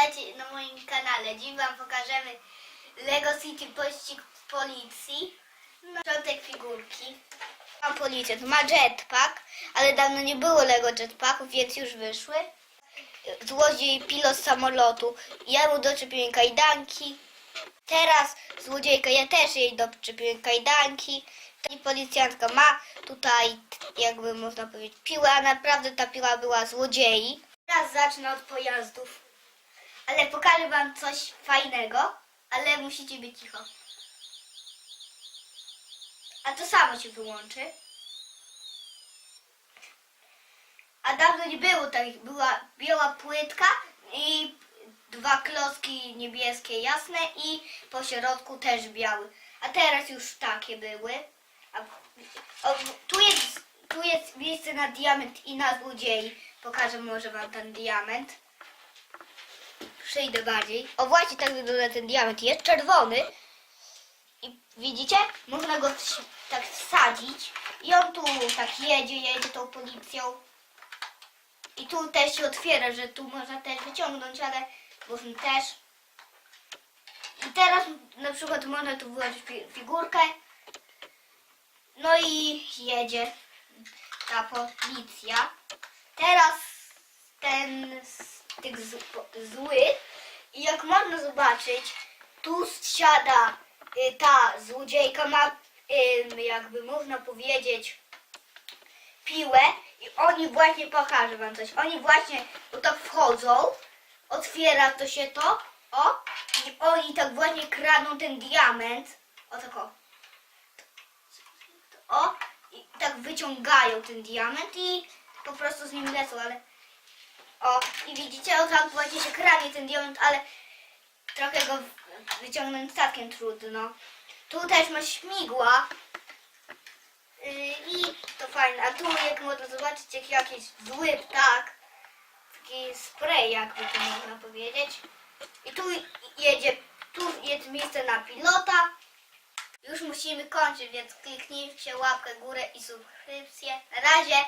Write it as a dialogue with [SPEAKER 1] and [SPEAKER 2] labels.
[SPEAKER 1] Witajcie na moim kanale. Dziś Wam pokażemy Lego City Pościg Policji. Początek figurki. Mam policjant, ma jetpack, ale dawno nie było Lego jetpacków, więc już wyszły. Złodziej pilot samolotu. Ja mu doczepiłem kajdanki. Teraz złodziejka, ja też jej doczepiłem kajdanki. I policjantka ma tutaj, jakby można powiedzieć, piłę, a naprawdę ta piła była złodziei. Teraz zacznę od pojazdów. Ale pokażę wam coś fajnego, ale musicie być cicho. A to samo się wyłączy. A dawno nie było tak, była biała płytka i dwa klocki niebieskie jasne i po środku też biały. A teraz już takie były. A, o, tu, jest, tu jest miejsce na diament i na złodziei. Pokażę może wam ten diament. Przyjdę bardziej. O właśnie tak wygląda ten diament. Jest czerwony. I widzicie? Można go tak wsadzić. I on tu tak jedzie, jedzie tą policją. I tu też się otwiera, że tu można też wyciągnąć, ale można też. I teraz na przykład można tu fi- figurkę. No i jedzie ta policja. Teraz ten tych zły i jak można zobaczyć, tu siada y, ta złodziejka ma y, jakby można powiedzieć piłę i oni właśnie pokażę wam coś. Oni właśnie bo tak wchodzą, otwiera to się to, o i oni tak właśnie kradną ten diament. O tak o. O i tak wyciągają ten diament i po prostu z nim lecą, ale o, i widzicie, o tak właśnie się kradnie ten diament, ale trochę go wyciągnąć statkiem trudno. Tu też ma śmigła. Yy, I to fajne. A tu jak można zobaczyć jak jakiś zły ptak. Taki spray jakby to można powiedzieć. I tu jedzie, tu jest miejsce na pilota. Już musimy kończyć, więc kliknijcie łapkę górę i subskrypcję. Na razie!